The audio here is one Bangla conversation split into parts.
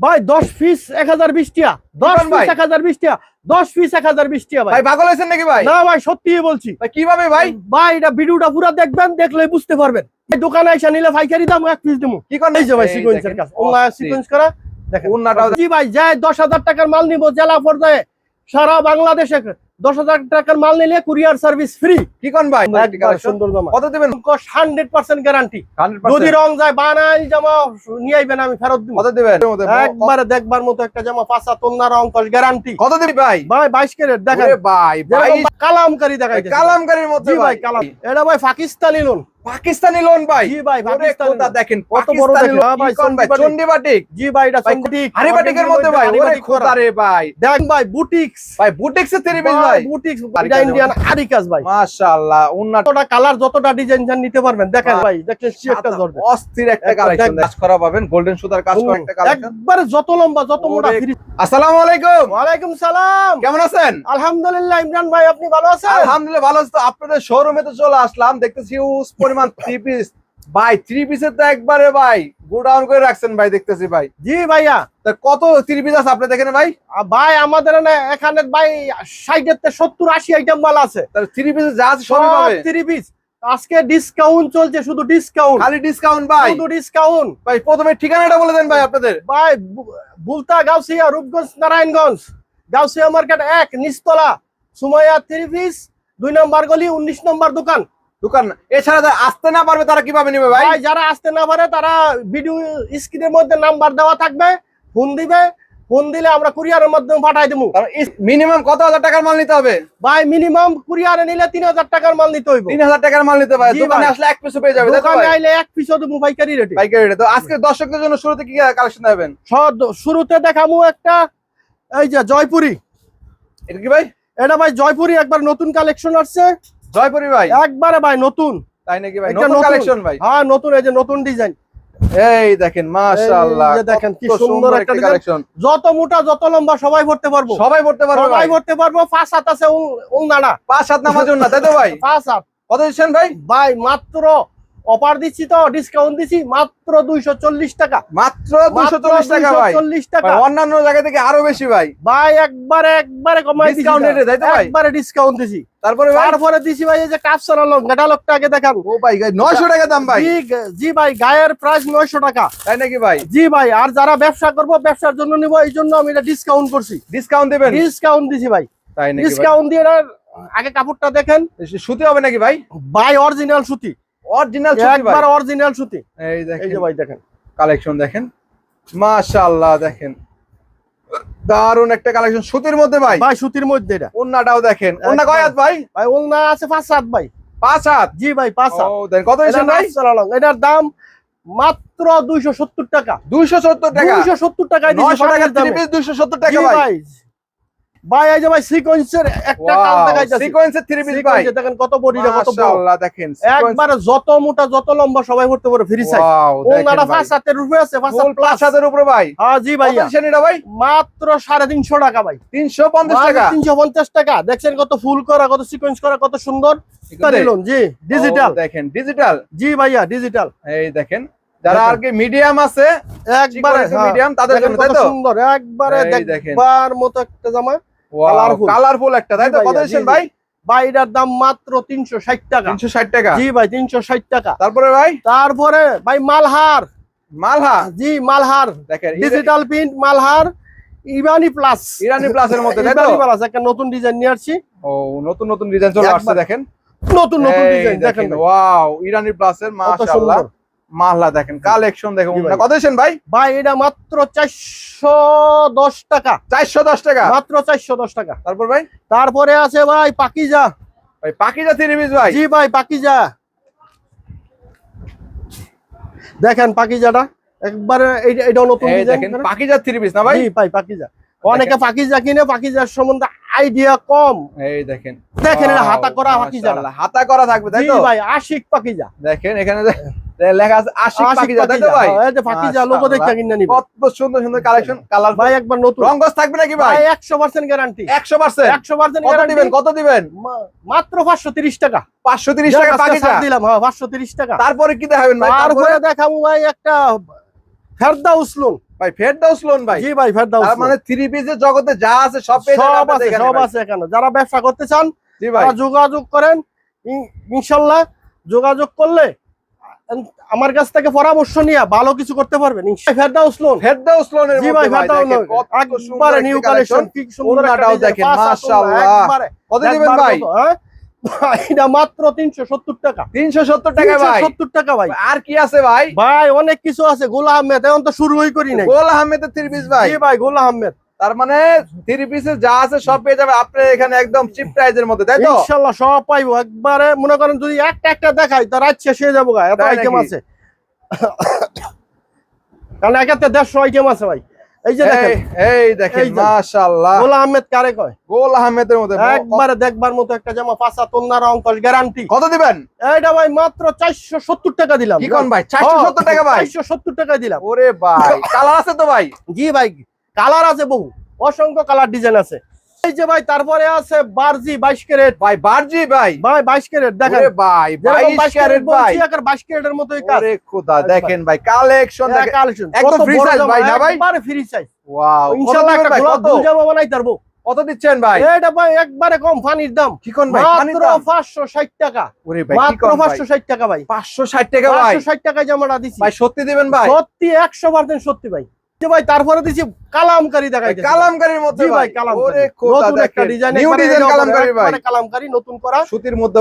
ভাই দশ পিস এক হাজার বিশ টিয়া। ভাই? পিস এক হাজার বিশ টিয়া। দশ পিস এক হাজার বিশ ভাই। ভাই পাগল হইছেন নাকি ভাই? না ভাই সত্যি বলছি। ভাই কীভাবে ভাই? ভাই এটা ভিডিওটা পুরো দেখবেন দেখলে বুঝতে পারবেন। এই দোকানে এসে নিলে ভাইকারি দাম এক পিস দেবো কি করেন? এই যে ভাই সিকোয়েন্সের কাছে অনলাইন। সিকোয়েন্স করা দেখেন। জি ভাই যায় দশ হাজার টাকার মাল নিব জেলা পর্যায়ে সারা বাংলাদেশে দশ হাজার টাকার মাল নিলে কুরিয়ার সার্ভিস ফ্রি কি করেন ভাই? সুন্দর জামা। কত দেবেন? হান্ড্রেড পার্সেন্ট গ্যারান্টি যদি রং যায় বানাই জামা নিয়ে আইবেন আমি ফেরত দিব। কত দেবেন? একবারে দেখবার মতো একটা জামা পাঁচা তোলনা রং কস গ্যারান্টি কত দিবি ভাই? ভাই বাইশ ক্যারেট দেখেন। ভাই ভাই কালামকারি দেখাই কালামকারীর মধ্যে ভাই ভাই। কালাম। এটা ভাই পাকিস্তানি লোন। পাকিস্তানি লোন ভাই। জি ভাই ওরে পাকিস্তানি খোদা দেখেন কত বড় দেখেন, হ্যাঁ ভাই, কোন ভাই? চন্ডীবাটিক। জি ভাই এটা ভাই, চন্ডিবাটিক হারিবাটিকের মধ্যে ভাই ওরে। খোদা রে ভাই। দেখ ভাই বুটিক্স। ভাই বুটিক্সের থ্রি পিস ভাই বুটিক্স এটা ইন্ডিয়ান আরিকাজ ভাই? মাশাআল্লাহ উন্নাট যতটা কালার যতটা ডিজাইন জান নিতে পারবেন। দেখেন ভাই দেখেন কি একটা ধরবে অস্থির একটা কালেকশন কাজ করা পাবেন গোল্ডেন সুতার কাজ করা একটা কালেকশন একবারে যত লম্বা যত মোটা ফ্রি আসসালামু আলাইকুম। ওয়ালাইকুম সালাম। কেমন আছেন? আলহামদুলিল্লাহ ইমরান ভাই আপনি ভালো আছেন? আলহামদুলিল্লাহ ভালো আছি। তো আপনাদের শোরুমে তো চলে আসলাম। দেখতেছি হিউজ পরিমাণ থ্রি পিস ভাই থ্রি পিসের তো একবারে ভাই গোডাউন করে রাখছেন ভাই দেখতেছি ভাই। জি ভাইয়া তা কত থ্রি পিস আছে আপনি দেখেন ভাই? ভাই আমাদের এখানে এখানে ভাই ষাটের সত্তর আশি আইটেম মাল আছে। থ্রি পিসে যা আছে সবই পাবে। থ্রি পিস আজকে ডিসকাউন্ট চলছে শুধু ডিসকাউন্ট খালি ডিসকাউন্ট ভাই। শুধু ডিসকাউন্ট ভাই প্রথমে ঠিকানাটা বলে দেন ভাই আপনাদের। ভাই বুলতা গাউসিয়া রূপগঞ্জ নারায়ণগঞ্জ। গাউসিয়া মার্কেট এক নিস্তলা সুমাইয়া থ্রি পিস দুই নম্বর গলি উনিশ নম্বর দোকান। দোকান এছাড়া যারা আসতে না পারবে তারা কীভাবে নেবে ভাই? যারা আসতে না পারে তারা ভিডিও স্ক্রিনের মধ্যে নাম্বার দেওয়া থাকবে ফোন দিবে ফোন দিলে আমরা কুরিয়ারের মাধ্যমে পাঠাই দেবো মিনিমাম কত হাজার টাকার মাল নিতে হবে? ভাই মিনিমাম কুরিয়ারে নিলে তিন হাজার টাকার মাল নিতে হইব। তিন হাজার টাকার মাল নিতে পারে দোকানে আসলে এক পিসও পেয়ে যাবে দোকানে আইলে এক পিছু দেবো পাইকারি রেটে পাইকারি রেটে। তো আজকে দর্শকদের জন্য শুরুতে কি কালেকশন দেবেন শুরুতে দেখামু একটা এই যে জয়পুরি। এটা কি ভাই? এটা ভাই জয়পুরি একবার নতুন কালেকশন আসছে। জয়পুরি ভাই। একবারে ভাই নতুন। তাই নাকি ভাই? নতুন। কালেকশন ভাই। হ্যাঁ নতুন এই যে নতুন ডিজাইন এই দেখেন মাশাআল্লাহ দেখেন কি সুন্দর একটা কালেকশন যত মোটা যত লম্বা সবাই পড়তে পারব। সবাই পড়তে পারব সবাই পড়তে পারব পাঁচ হাত আছে উলনাড়া পাঁচ সাত নামাজ না তাই তো ভাই? পাঁচ হাত। কত দিচ্ছেন ভাই? ভাই মাত্র অফার দিচ্ছি তো ডিসকাউন্ট দিচ্ছি মাত্র দুইশো চল্লিশ টাকা। মাত্র দুশো চল্লিশ টাকা ভাই। চল্লিশ টাকা। অন্যান্য জায়গা থেকে আরও বেশি ভাই। ভাই একবারে একবারে কমাই দিছি rate এ, তাই তো ভাই? একবারে ডিসকাউন্ট দিছি তারপরে তারপরে দিছি ভাই এই যে লং এটা লোকটা আগে দেখান। ও ভাই নয়শো টাকা দাম ভাই। জি ভাই গায়ের প্রাইস নয়শো টাকা। তাই নাকি ভাই? জি ভাই আর যারা ব্যবসা করব ব্যবসার জন্য নিবো এই জন্য আমি এটা ডিসকাউন্ট করছি। ডিসকাউন্ট দিবেন? ডিসকাউন্ট দিছি ভাই। তাই নাকি ডিসকাউন্ট দিয়ে আগে কাপড়টা দেখেন। সুতি হবে নাকি ভাই? ভাই অরিজিনাল সুতি। অরিজিনাল সুতি একবার অরিজিনাল সুতি। এই এই দেখেন যে ভাই দেখেন। কালেকশন দেখেন। মাশাআল্লাহ দেখেন। দারুণ একটা কালেকশন সুতির মধ্যে ভাই। ভাই সুতির মধ্যে এটা। ওন্নাটাও দেখেন। ওন্না কয় হাত ভাই? ভাই ওলনা আছে পাঁচ সাত ভাই। পাঁচ হাত? জি ভাই পাঁচ সাত ও দেন কত এটা ভাই? এটার দাম মাত্র দুইশো সত্তর টাকা। দুইশো সত্তর টাকা? দুইশো সত্তর টাকায় দিছি নয়শো টাকা ফাটাইয়ের দামে। থ্রি পিস দুইশো সত্তর টাকা জি ভাই। ভাই ভাই এই যে ভাই সিকোয়েন্সের একটা কাল দেখাইতাছি। সিকোয়েন্সের থ্রি পিস ভাই। দেখেন কত বডিটা কত বড় মাশাআল্লাহ দেখেন একবারে যত মোটা যত লম্বা সবাই করতে পারে ফ্রি সাইজ ওনারা হাতের রূপে আছে হাত প্লাস হাতের উপরে ভাই। হ্যাঁ জি ভাইয়া। এটা ভাই? মাত্র সাড়ে তিনশো টাকা ভাই। তিনশো পঞ্চাশ টাকা? তিনশো পঞ্চাশ টাকা। দেখছেন কত ফুল করা কত সিকোয়েন্স করা কত সুন্দর? জি ডিজিটাল দেখেন ডিজিটাল জি ভাইয়া ডিজিটাল এই দেখেন যারা দেখেন। আর কি মিডিয়াম আছে একবারে হ্যাঁ। মিডিয়াম তাদের জন্য তাই তো? সুন্দর একবারে দেখেন। দেখবার মতো একটা জামা। কালারফুল একটা তাই তো? কত দিচ্ছেন ভাই ভাই? এটার দাম মাত্র তিনশো ষাট টাকা। তিনশো ষাট টাকা। জি ভাই তিনশো ষাট টাকা। তারপরে ভাই? তারপরে ভাই মালহার। মালহা জি মালহার। দেখেন digital print Malhar Irani plus Irani প্লাসের মধ্যে ইরানি প্লাস একটা নতুন ডিজাইন নিয়ে আসছি। ও নতুন নতুন ডিজাইন চলে আসছে দেখেন। নতুন নতুন ডিজাইন দেখেন ওয়াও ইরানি প্লাসের কত মাশাআল্লাহ। মাহলা দেখেন কালেকশন দেখুন কত দিচ্ছেন ভাই? ভাই এটা মাত্র চারশো দশ টাকা। চারশো দশ টাকা? মাত্র চারশো দশ টাকা। তারপর ভাই? তারপরে আছে ভাই পাকিজা। ভাই পাকিজা থ্রি পিস ভাই। জি ভাই পাকিজা। দেখেন পাকিজাটা। একবারে এটাও নতুন দেখেন পাকিজা থ্রি পিস না ভাই? জি ভাই পাকিজা। অনেকে পাকিজা কিনে পাকিজার সম্বন্ধে আইডিয়া কম। এই দেখেন। দেখেন এটা হাতা করা পাকিজা হাতা করা থাকবে তাই জি তো? ভাই আশিক পাকিজা। দেখেন এখানে লেখা আছে আশিক আশিক পাকিজা তাই তো ভাই? হ্যাঁ, এই যে পাকিজা লোগো দেখে মাশাআল্লাহ। নিবে। কত সুন্দর সুন্দর কালেকশন কালার ভাই একবার নতুন। থাকবে নাকি ভাই? গ্যারান্টি কত দিবেন কত দিবেন? মাত্র পাঁচশো তিরিশ টাকা। পাঁচশো তিরিশ টাকা পাকিজা। দিলাম হ্যাঁ টাকা। তারপরে কি দেখাবেন ভাই? তারপরে তারপরে দেখাবো ভাই একটা ফেরদা উসলুন ভাই ফেরদাউস লোন ভাই। জি ভাই ফেরদাউস তার মানে থ্রি পিসের জগতে যা আছে সব আছে সব আছে এখানে। যারা ব্যবসা করতে চান জি ভাই। যোগাযোগ করেন। ইন- ইনশাল্লাহ যোগাযোগ করলে আমার কাছ থেকে পরামর্শ নিয়ে ভালো কিছু করতে পারবেন ইনশাল্লাহ ফেরদাউস লোন। ফেরদাউস লোনের জি ভাই ভাই ফেরদাউস দেখেন লোন একবারে নিউ কালেকশন কি সুন্দর design, দেখেন, মাশাআল্লাহ। কত দিবেন ভাই? হ্যাঁ? ভাই, এটা মাত্র তিনশো সত্তর টাকা। তিনশো সত্তর টাকা ভাই। সত্তর টাকা ভাই। আর কি আছে ভাই? ভাই অনেক কিছু আছে গোলা আহমেদ এখন তো শুরুই করি নাই। গোল আহমেদের থ্রি পিস ভাই। ভাই গোলা আহমেদ। তার মানে থ্রি পিসের যা আছে সব পেয়ে যাবে আপনার এখানে একদম চিপ প্রাইজের মধ্যে তাই তো? ইনশাল্লাহ সব পাইবো। একবারে মনে করেন যদি একটা একটা দেখাই তো রাত শেষ হয়ে যাব গা, এত আইটেম আছে। কারণ একাতে দেড়শো আইটেম আছে ভাই। এই যে দেখেন। এই- এই দেখেন মাশাআল্লাহ। গোলা আহমেদ কারে কয়? গোল আহমেদের মধ্যে একবারে দেখবার মতো একটা জামা পাঁচা গ্যারান্টি কত দিবেন? এইটা ভাই মাত্র চারশো সত্তর টাকা দিলাম। কি কোন ভাই? টাকা ভাই? চারশো সত্তর টাকা দিলাম। ওরে ভাই কালার আছে তো ভাই। জি ভাই কালার আছে বহু। অসংখ্য কালার ডিজাইন আছে। এই যে ভাই তারপরে আছে বারজি বাইশ ক্যারেট। ভাই বারজি ভাই। ভাই বাইশ ক্যারেট দেখেন। ভাই 22 ক্যারেট ভাই। বাইশ ক্যারেটের মতোই কাজ। ওরে খোদা দেখেন ভাই। কালেকশন কালেকশন একদম free size ভাই না ভাই? একবারে ফ্রি সাইজ ওয়াও ইনশাআল্লাহ একটা গোলাপ কত? জামা বানাই পারব কত দিচ্ছেন ভাই? এটা ভাই একবারে কম ফানির দাম। কি কোন ভাই? মাত্র দাম? 560 টাকা। ওরে ভাই মাত্র 560 টাকা ভাই। 560 টাকা ভাই? 560 টাকায় জামাটা দিছি। ভাই সত্যি দিবেন ভাই? সত্যি 100% সত্যি ভাই। ভাই তারপরে দিছি কালামকারি দেখাইতেছি কালামকারীর মধ্যে ভাই ভাই কালামকারি। খোদা নতুন একটা ডিজাইন নিউ ডিজাইন কালামকারী ভাই। কালামকারি নতুন করা। সুতির মধ্যে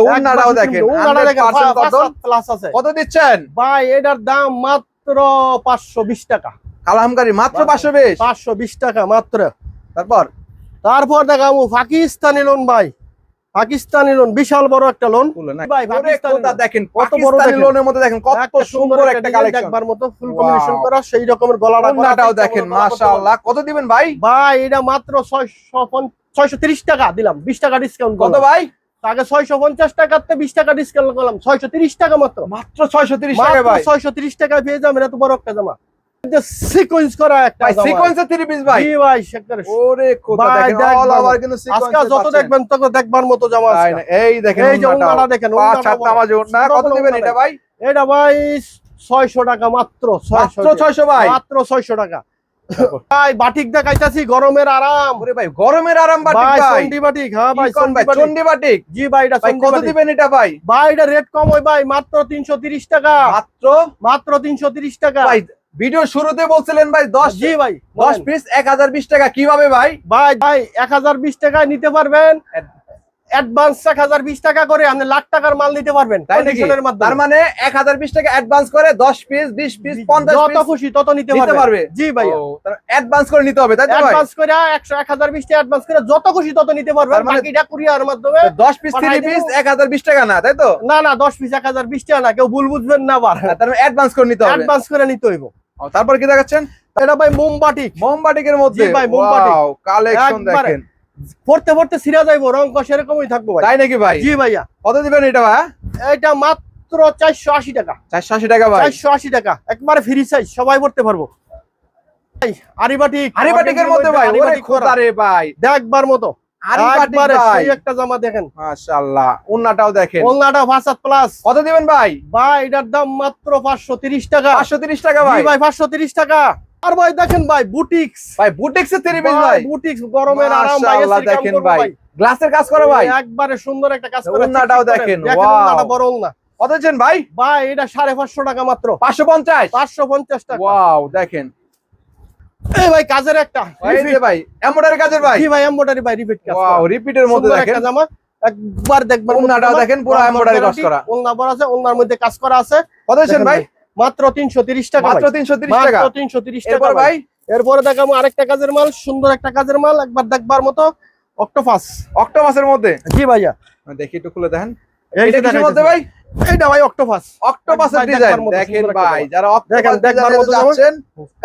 দেখেন 100% প্লাস আছে। কত দিচ্ছেন? ভাই এটার দাম মাত্র 520 টাকা। কালামকারী মাত্র মাত্র। 520 520 টাকা মাত্র। তারপর? তারপর দেখাবো পাকিস্তানি লোন ভাই। পাকিস্তানি লোন বিশাল বড় একটা লোন ভাই। দেখেন? কত বড় লোনের মধ্যে দেখেন কত সুন্দর একটা কালেকশন দেখবার মতো ফুল কম্বিনেশন করা সেই রকমের গলাটা করা, উন্নাটাও ঠিক দেখেন তেমন গলা করতে মাশাআল্লাহ। কত দিবেন ভাই? ভাই এটা মাত্র 600 630 টাকা দিলাম 20 টাকা ডিসকাউন্ট কত ভাই? আগে 650 টাকাতে 20 টাকা ডিসকাউন্ট করলাম 630 টাকা মাত্র। মাত্র 630 টাকা মাত্র ভাই। 630 টাকা পেয়ে যাবেন এত বড় একটা জামা। যে সিকোয়েন্স করা একটা ভাই থ্রি পিস ভাই। জি ভাই সেক্টরে ওরে খোদা দেখেন? অল ওভার কিন্তু আজকে যত দেখবেন তত দেখবার মতো জামা তাই এই দেখেন এই যে উন্নাটাও। দেখেন, পাঁচ সাত নামাজ উন্না কত দিবেন এটা ভাই? এটা ভাই 600 টাকা মাত্র 600 600 ভাই? মাত্র 600 টাকা। ভাই বাটিক দেখাইতাছি গরমের আরাম। ওরে ভাই গরমের আরাম বাটিক ভাই চন্ডি বাটিক হ্যাঁ ভাই চন্ডি বাটিক। জি ভাই এটা কত দিবেন এটা ভাই? ভাই এটা রেট কম হয় ভাই মাত্র 330 টাকা। মাত্র? মাত্র 330 টাকা। ভাই ভিডিও শুরুতে বলছিলেন ভাই 10 জি ভাই 10 পিস 1020 টাকা কীভাবে ভাই? ভাই ভাই 1020 টাকায় নিতে পারবেন। অ্যাডভান্স 1020 টাকা করে আপনি লাখ টাকার মাল নিতে পারবেন মানে 1020 টাকা অ্যাডভান্স করে 10 পিস 20 পিস 50 যত খুশি তত নিতে পারবে পারবে? জি ভাই অ্যাডভান্স করে নিতে হবে তাই করে 100 1020 টাকা অ্যাডভান্স করে যত খুশি তত নিতে পারবেন। তার মানে- বাকিটা কুরিয়ার মাধ্যমে 10 পিস পাঠাই 3 পিস দেবো। 1020 টাকা না তাই তো? না না 10 পিস 1020 টাকা না কেউ ভুল বুঝবেন না আবার তার মানে অ্যাডভান্স করে নিতে হবে। অ্যাডভান্স করে নিতে হইব। তারপর কি দেখাচ্ছেন? এটা ভাই মোমবাটিক মোমবাটিকের মধ্যে। ভাই, মোমবাটিক। কালেকশন দেখেন। পড়তে পড়তে সিরা যাইবো রং কষ এরকমই থাকব ভাই। তাই নাকি ভাই? জি ভাইয়া। কত দিবেন এটা ভাই? এটা মাত্র 480 টাকা। 480 টাকা ভাই? 480 টাকা। একবারে ফ্রি সাইজ সবাই পড়তে পারব। ভাই আরিবাটিক আরিবাটিকের মধ্যে ভাই? ওরে আরিবাটিক করা। খোদা রে ভাই। দেখবার মতো। একবারে সেই একটা জামা দেখেন। মাশাআল্লাহ উন্নাটাও দেখেন। ওলনাটা ভাসাত প্লাস কত দিবেন ভাই? ভাই এটার দাম মাত্র 530 টাকা। 530 টাকা ভাই। ভাই 530 টাকা। আর ভাই দেখেন ভাই বুটিক্স ভাই বুটিক্সের থ্রি পিস ভাই। বুটিক্স গরমের আরাম ভাই দেখেন ভাই। গ্লাসের কাজ করে ভাই। একবারে সুন্দর একটা কাজ করে দেখেন, বড় কত ভাই? ভাই এটা সাড়ে পাঁচশো টাকা মাত্র। 550 পাঁচশো পঞ্চাশ টাকা। ওয়াও দেখেন। এই ভাই কাজের একটা। ভাই এমব্রয়ডারি কাজের ভাই। ভাই এমব্রয়ডারি ভাই রিপিট কাজ ওয়াও রিপিটের মধ্যে দেখেন। জামা। একবার দেখেন, পুরো কাজ করা। বড় আছে ওড়নার মধ্যে কাজ করা আছে। কত ভাই? মাত্র টাকা মাত্র ভাই। 330 টাকা? মাত্র তিনশো তিরিশ টাকা এরপর ভাই। ভাই? এরপরে দেখাবো আরেকটা কাজের মাল সুন্দর একটা কাজের মাল একবার দেখবার মতো। অক্টোপাস অক্টোপাসের মধ্যে? জি ভাইয়া। দেখি একটু খুলে দেখেন। এই কিসের মধ্যে ভাই? এইটা ভাই অক্টোপাস। অক্টোপাসের ডিজাইন। দেখেন ভাই যারা দেখেন, দেখবার মতো যাচ্ছেন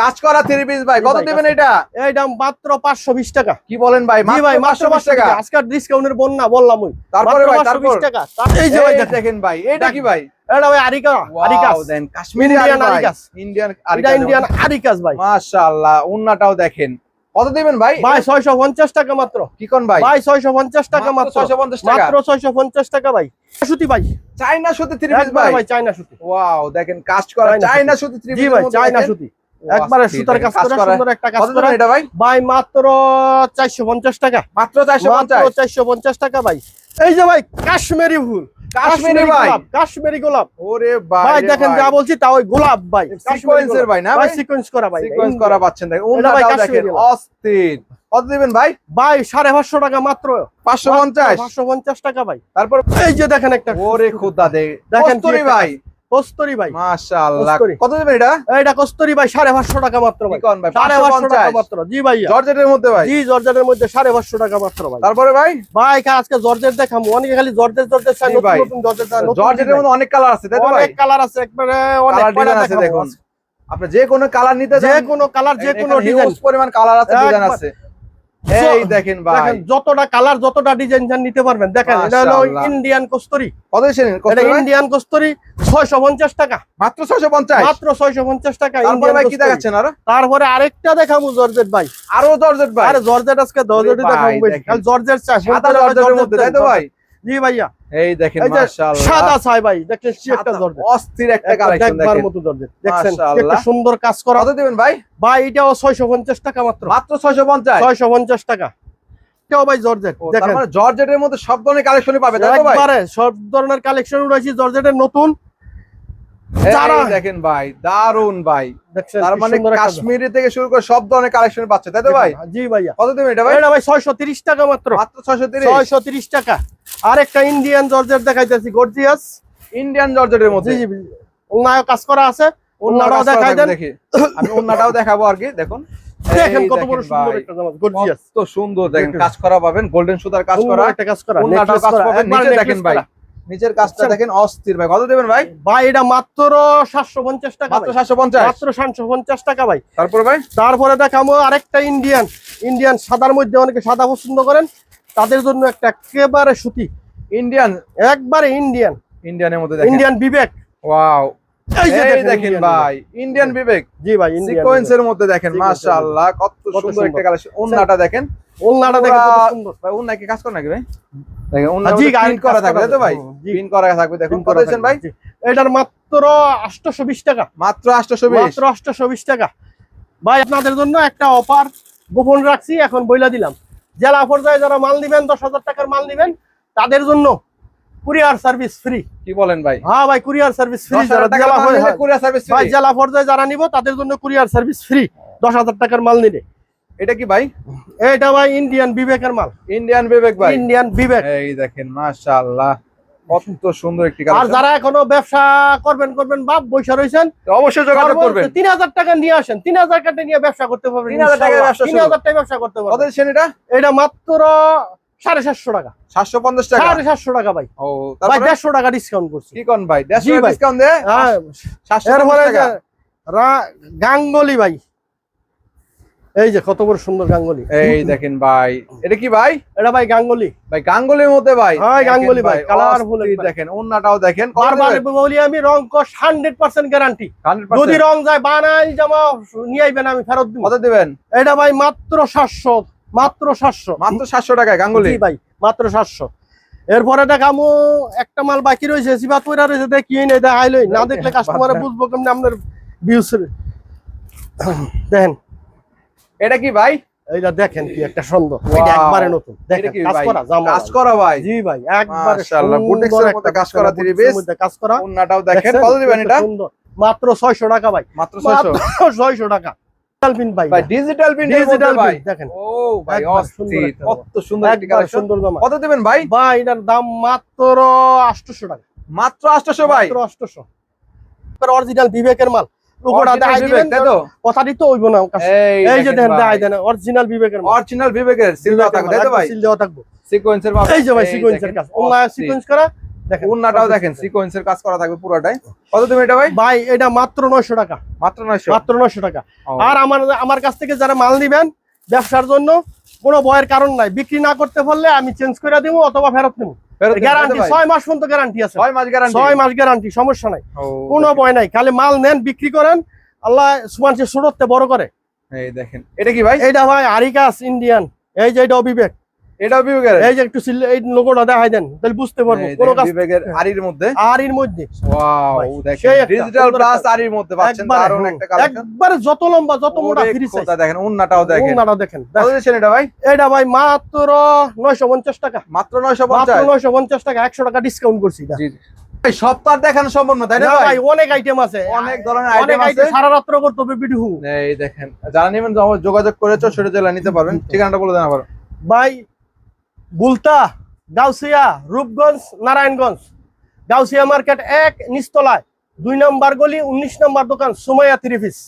কাজ করা থ্রি পিস ভাই। জি কত দিবেন এটা? এই দাম মাত্র পাঁচশো বিশ টাকা। কি বলেন ভাই ভাই মাত্র 520 টাকা। টাকা। আজকের ডিসকাউন্টের বন্যা বললাম ওই। তারপরে ভাই 520 টাকা। এই যে ভাই দেখেন ভাই এটা কি ভাই? এটা ভাই আরিকা আরিকাস। দেন কাশ্মীরি আরিকাস। ইন্ডিয়ান আরিকাস ভাই। মাশাআল্লাহ উন্নাটাও দেখেন। কত দিবেন ভাই? ভাই ছয়শো পঞ্চাশ টাকা মাত্র। কি কোন ভাই? ভাই ছয়শো পঞ্চাশ টাকা মাত্র 650 টাকা। মাত্র ছয়শো পঞ্চাশ টাকা ভাই। সুতি ভাই। চাইনা সুতি থ্রি পিস ভাই। ভাই চাইনা সুতি ওয়াও দেখেন কাজ করা চাইনা সুতি থ্রি পিস ভাই চাইনা সুতি একবারে সুতার কাজ করা সুন্দর একটা কাজ করা। এটা ভাই? ভাই মাত্র চারশো পঞ্চাশ টাকা। মাত্র চারশো মাত্র পঞ্চাশ চারশো পঞ্চাশ টাকা ভাই। এই যে ভাই কাশ্মীরি ফুল। কাশ্মীরি ভাই। কাশ্মীরি গোলাপ। ওরে ভাই ভাই দেখেন যা বলছি তা ওই গোলাপ ভাই। সিকোয়েন্সের ভাই না ভাই সিকোয়েন্স করা ভাই। সিকোয়েন্স করা পাচ্ছেন দেখেন এটা ভাই দেখেন। অস্থির। কত দিবেন ভাই? ভাই সাড়ে পাঁচশো টাকা মাত্র। পাঁচশো পঞ্চাশ। পাঁচশো পঞ্চাশ টাকা ভাই। তারপর এই যে দেখেন একটা ওরে খোদা দে। দেখেন ভাই। কস্তরি ভাই। মাশাআল্লাহ। কত দিবেন এটা? এইটা কস্তরি ভাই সাড়ে পাঁচশো টাকা মাত্র ভাই। কোন ভাই? সাড়ে পাঁচশো টাকা মাত্র। জি ভাইয়া। জর্জেটের মধ্যে ভাই? জি জর্জেটের মধ্যে সাড়ে পাঁচশো টাকা মাত্র ভাই। তারপরে ভাই? ভাই আজকে জর্জেট দেখাম। অনেকে খালি জর্জেট জর্জেট চাই নতুন ভাই। নতুন জর্জেট চাই জর্জেটের মধ্যে অনেক কালার আছে তাই তো ভাই? অনেক কালার আছে একবারে অনেক কালার আছে দেখুন। আপনি যে কোনো কালার নিতে যে কোনো কালার যে কোনো ডিজাইন পরিমাণ কালার আছে ডিজাইন আছে। এই দেখেন ভাই। দেখেন যতটা কালার যতটা ডিজাইন চান নিতে পারবেন। দেখেন এটা হলো ইন্ডিয়ান কস্তুরি। কত এটা ইন্ডিয়ান কস্তুরি ছয়শো পঞ্চাশ টাকা। মাত্র 650 মাত্র ছয়শো পঞ্চাশ টাকা তারপরে ভাই কি। দেখাচ্ছেন আর? তারপরে আরেকটা দেখাবো জর্জেট ভাই। আরও জর্জেট ভাই। আরে জর্জেট আজকে জর্জেটই দেখাবো ভাই কাল জর্জেট চাষ সাদা জর্জেটের মধ্যে তাই তো ভাই? জি ভাইয়া। এই দেখেন মাশাআল্লাহ। সাদা চাই ভাই দেখেন কি একটা জর্জেট। অস্থির একটা কালেকশন দেখেন। মতো জর্জেট। দেখছেন কি মাশাআল্লাহ। একটা সুন্দর কাজ করা। কত দিবেন ভাই? ভাই এটাও ছয়শো পঞ্চাশ টাকা মাত্র। মাত্র 650 ছয়শো পঞ্চাশ টাকা। এটাও ভাই জর্জেট। দেখেন। মানে জর্জেটের মধ্যে সব ধরনের কালেকশনই পাবে তাই তো ভাই? একবারে সব ধরনের কালেকশন রয়েছে জর্জেটের নতুন। দেখেন ভাই দারুণ ভাই। তার মানে কাশ্মীরি থেকে শুরু করে সব ধরনের কালেকশন পাচ্ছে তাই তো ভাই? জি ভাইয়া। কত দিবেন এটা ভাই? এটা ভাই ছয়শো তিরিশ টাকা মাত্র। মাত্র 630 ছয়শো তিরিশ টাকা। আর একটা ইন্ডিয়ান জর্জেট দেখাইতেছি গর্জিয়াস ইন্ডিয়ান জর্জেটের জি মধ্যে জি। অন্যায় কাজ করা আছে ওন্নাটাও দেখাই দেন। দেখি। আমি ওন্নাটাও দেখাবো আর কি দেখুন। দেখেন এই কত বড় সুন্দর একটা জামা গর্জিয়াস কত সুন্দর দেখেন কাজ করা পাবেন গোল্ডেন সুতার কাজ করা। একটা কাজ করা ওন্নাটাও কাজ পাবেন। নিচে দেখেন ভাই নিচের কাজটা আচ্ছা। দেখেন অস্থির ভাই। কত দেবেন ভাই? ভাই এটা মাত্র সাতশো পঞ্চাশ টাকা মাত্র ভাই। সাতশো পঞ্চাশ? মাত্র সাতশো পঞ্চাশ টাকা ভাই। তারপরে ভাই? তারপরে দেখাবো আরেকটা ইন্ডিয়ান ইন্ডিয়ান সাদার মধ্যে অনেকে সাদা পছন্দ করেন। তাদের জন্য একটা একেবারে সুতি। ইন্ডিয়ান একবারে ইন্ডিয়ান ইন্ডিয়ানের মধ্যে দেখেন। ইন্ডিয়ান বিবেক। ওয়াও এই যে এই দেখেন ভাই ইন্ডিয়ান বিবেক। জি ভাই ইন্ডিয়ান সিকোয়েন্সের মধ্যে দেখেন Sequence এর মাশাআল্লাহ কত কত সুন্দর সুন্দর। একটা কালেকশন ওন্নাটা দেখেন। ওলনাটা দেখে কত সুন্দর। ভাই ওন্না কি কাজ করে নাকি ভাই? দেখেন ওন্না জি, প্রিন্ট করা কাজ থাকবে তো ভাই? হুম, প্রিন্ট করা থাকবে দেখুন কত দিয়েছেন ভাই। এটার মাত্র আটশোশো বিশ টাকা। মাত্র 820 মাত্র আটশোশো বিশ টাকা। ভাই আপনাদের জন্য একটা অফার গোপন রাখছি এখন বইলা দিলাম। জেলা পর্যায়ে যারা মাল নিবেন দশ হাজার টাকার মাল নিবেন তাদের জন্য কুরিয়ার সার্ভিস ফ্রি। কি বলেন ভাই? হ্যাঁ ভাই কুরিয়ার সার্ভিস ফ্রি যারা জেলা নিলে কুরিয়ার সার্ভিস ভাই জেলা পর্যায়ে যারা নিব তাদের জন্য কুরিয়ার সার্ভিস ফ্রি দশ হাজার টাকার মাল নিলে। এটা কি ভাই? এটা ভাই ইন্ডিয়ান বিবেকের মাল। ইন্ডিয়ান বিবেক ভাই। ইন্ডিয়ান বিবেক। এই দেখেন মাশাআল্লাহ। কত সুন্দর একটি আর যারা এখনও ব্যবসা করবেন করবেন বাপ বৈশা রয়েছেন অবশ্যই যোগাযোগ করবেন। তিন হাজার টাকা নিয়ে আসেন। তিন হাজার টাকা নিয়ে ব্যবসা করতে পারবেন 3,000 টাকায় ব্যবসা তিন হাজার টাকা ব্যবসা করতে পারবেন। এটা? এটা মাত্র সাড়ে সাতশো টাকা। 750 টাকা। সাড়ে সাতশো টাকা ভাই। ও ভাই দেড়শো টাকা ডিসকাউন্ট করছি। কি কোন ভাই? জি 150 ভাই। ডিসকাউন্ট দে? হ্যাঁ। 750 এরপরে টাকা। যে রা- গাঙ্গুলি ভাই। এই যে কত বড় সুন্দর গাঙ্গুলি। এই দেখেন ভাই। এটা কি ভাই? এটা ভাই গাঙ্গুলি। ভাই গাঙ্গুলির মধ্যে ভাই। হ্যাঁ, গাঙ্গুলি ভাই, কালারফুল দেখেন ওন্নাটাও দেখেন বারবার বলি আমি রং কস হান্ড্রেড পার্সেন্ট গ্যারান্টি যদি রং যায় বানাই জামা নিয়ে আইবেন আমি ফেরত দিব। কত দিবেন? এটা ভাই মাত্র সাতশো মাত্র সাতশো। মাত্র 700 টাকায় গাঙ্গুলি? জি ভাই মাত্র সাতশো। এরপরে দেখামু একটা মাল বাকি রয়েছে সিবাত পয়রা রয়েছে দেখি নেই দেখাইলই না দেখলে কাস্টমারে বুঝব কেমনি আপনার ভিউস দেখেন এটা কি ভাই? এইটা দেখেন কি একটা এটা একবারে নতুন। দেখেন কাজ করা জামা কাজ করা ভাই। জি ভাই একবারে মাশাআল্লাহ, বুটিক্সের একটা কাজ করা মধ্যে কাজ করা। ওন্নাটাও দেখেন কত দিবেন এটা? মাত্র 600 টাকা ভাই। মাত্র 600 মাত্র 600 টাকা। ডিজিটাল পিন ভাই। ভাই ডিজিটাল ভাই। দেখেন। ও ভাই অস্থির কত সুন্দর একটি কালেকশন সুন্দর জামা। কত দিবেন ভাই? ভাই এটার দাম মাত্র 800 টাকা। মাত্র 800 ভাই? মাত্র 800 অরিজিনাল বিবেকের মাল। লোগোটা দেখাই দিবেন তো? কথা দিতে হইব না এই যে দেখেন দেখাই দেন অরিজিনাল বিবেকের অরিজিনাল বিবেকের সিল দেওয়া থাকবে তাই তো ভাই? সিল দেওয়া থাকবে। সিকোয়েন্সের এই যে ভাই সিকোয়েন্সের কাজ। সিকোয়েন্স করা দেখেন উন্নাটাও দেখেন সিকোয়েন্সের কাজ করা থাকবে পুরোটাই। কত দিবেন এটা ভাই? ভাই এটা মাত্র 900 টাকা। মাত্র 900 মাত্র 900 টাকা। আর আমার আমার কাছ থেকে যারা মাল নিবেন ব্যবসার জন্য কোনো ভয়ের কারণ নাই। বিক্রি না করতে পারলে আমি চেঞ্জ করে দিব অথবা ফেরত দিবেন, গ্যারান্টি? ছয় মাস পর্যন্ত গ্যারান্টি আছে। ছয় মাস গ্যারান্টি ছয় মাস গ্যারান্টি সমস্যা নাই। কোনো ভয় নাই খালি মাল নেন বিক্রি করেন আল্লাহ সুমানসে সুরতে বড় করে। এই দেখেন। এটা কি ভাই? এটা ভাই আরিকাস ইন্ডিয়ান এই যে এটা অবিবেক। বিবেকের। এই যে একটু এই লোগোটা দেখাই দেন তাহলে বুঝতে পারব এই কোনো দেখেন, কাজ বিবেকের আরির মধ্যে। আর মধ্যে। ওয়াও দেখেন ডিজিটাল প্লাস আরির মধ্যে পাচ্ছেন দারুণ একটা কালেকশন একবারে যত লম্বা যত মোটা ফ্রি সাইজ দেখেন উন্নাটাও দেখেন। দেখেন দিচ্ছেন এটা ভাই? এটা ভাই মাত্র নয়শো পঞ্চাশ টাকা। মাত্র নয়শো মাত্র পঞ্চাশ নয়শো পঞ্চাশ টাকা একশো টাকা ডিসকাউন্ট করছি এটা। জি দেখানো সম্ভব না তাই না না ভাই? অনেক আইটেম আছে। অনেক ধরনের আইটেম আছে। সারা রাত্র করতে হবে বিডু এই দেখেন যারা নেবেন যোগাযোগ করে সেটা জেলা নিতে পারবেন। ঠিকানাটা বলে দেন আবার ভাই বুলতা, গাউসিয়া, রূপগঞ্জ, নারায়ণগঞ্জ। গাউসিয়া মার্কেট এক নিস্তলায় দুই নম্বর গলি, উনিশ নম্বর দোকান, সুমাইয়া থ্রি পিস।